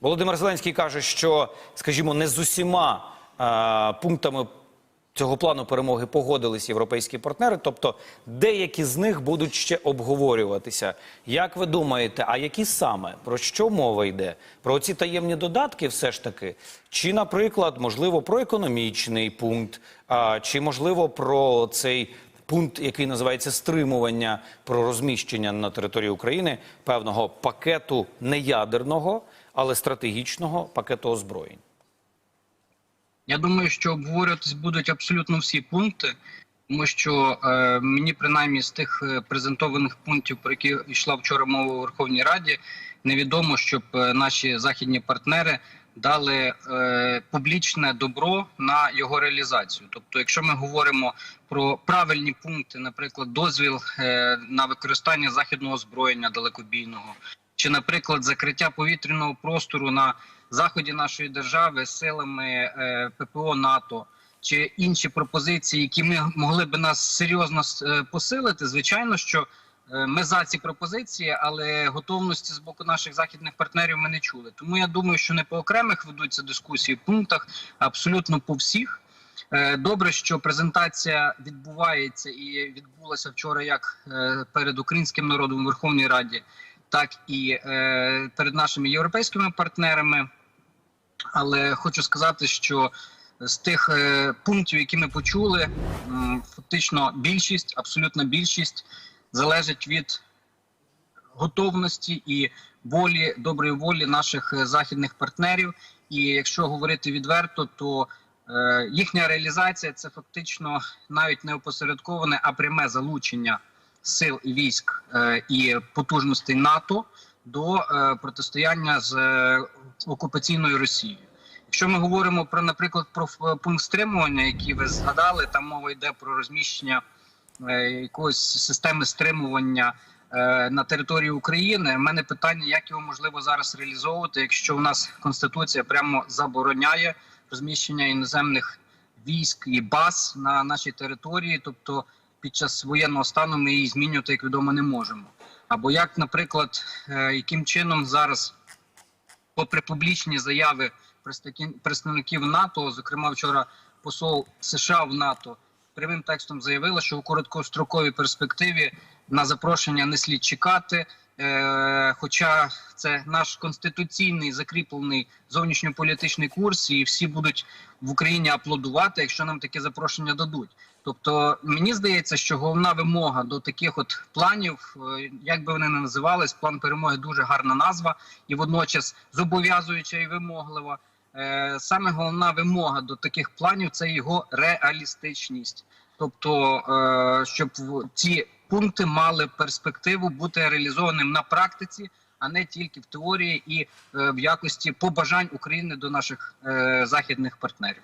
Володимир Зеленський каже, що, скажімо, не з усіма е, пунктами цього плану перемоги погодились європейські партнери, тобто деякі з них будуть ще обговорюватися. Як ви думаєте, а які саме про що мова йде? Про ці таємні додатки, все ж таки, чи, наприклад, можливо, про економічний пункт, а, чи можливо про цей пункт, який називається стримування про розміщення на території України певного пакету не ядерного, але стратегічного пакету озброєнь. Я думаю, що обговорюватись будуть абсолютно всі пункти, тому що е, мені принаймні з тих е, презентованих пунктів, про які йшла вчора мова у Верховній Раді, невідомо, щоб е, наші західні партнери дали е, публічне добро на його реалізацію. Тобто, якщо ми говоримо про правильні пункти, наприклад, дозвіл е, на використання західного озброєння далекобійного, чи, наприклад, закриття повітряного простору на заході нашої держави силами е, ППО НАТО, чи інші пропозиції, які ми могли би нас серйозно е, посилити, звичайно, що е, ми за ці пропозиції, але готовності з боку наших західних партнерів ми не чули. Тому я думаю, що не по окремих ведуться дискусії в пунктах, а абсолютно по всіх. Добре, що презентація відбувається і відбулася вчора, як перед українським народом у Верховній Раді, так і е, перед нашими європейськими партнерами. Але хочу сказати, що з тих е, пунктів, які ми почули, фактично більшість, абсолютна більшість, залежить від готовності і волі, доброї волі наших е, західних партнерів. І якщо говорити відверто, то їхня реалізація це фактично навіть не опосередковане, а пряме залучення сил і військ е, і потужностей НАТО до е, протистояння з е, окупаційною Росією. Якщо ми говоримо про, наприклад, про пункт стримування, який ви згадали, там мова йде про розміщення якоїсь системи стримування на території України. У мене питання, як його можливо зараз реалізовувати, якщо у нас конституція прямо забороняє розміщення іноземних військ і баз на нашій території, тобто під час воєнного стану ми її змінювати, як відомо, не можемо. Або як, наприклад, е, яким чином зараз, попри публічні заяви представників- НАТО, зокрема вчора посол США в НАТО прямим текстом заявила, що у короткостроковій перспективі на запрошення не слід чекати. Е, хоча це наш конституційний закріплений зовнішньополітичний курс, і всі будуть в Україні аплодувати, якщо нам таке запрошення дадуть. Тобто мені здається, що головна вимога до таких от планів, е, як би вони не називались, план перемоги дуже гарна назва, і водночас зобов'язуюча і вимоглива. Е, Саме головна вимога до таких планів це його реалістичність, тобто, щоб ці пункти мали перспективу бути реалізованим на практиці, а не тільки в теорії і е, в якості побажань України до наших е, західних партнерів.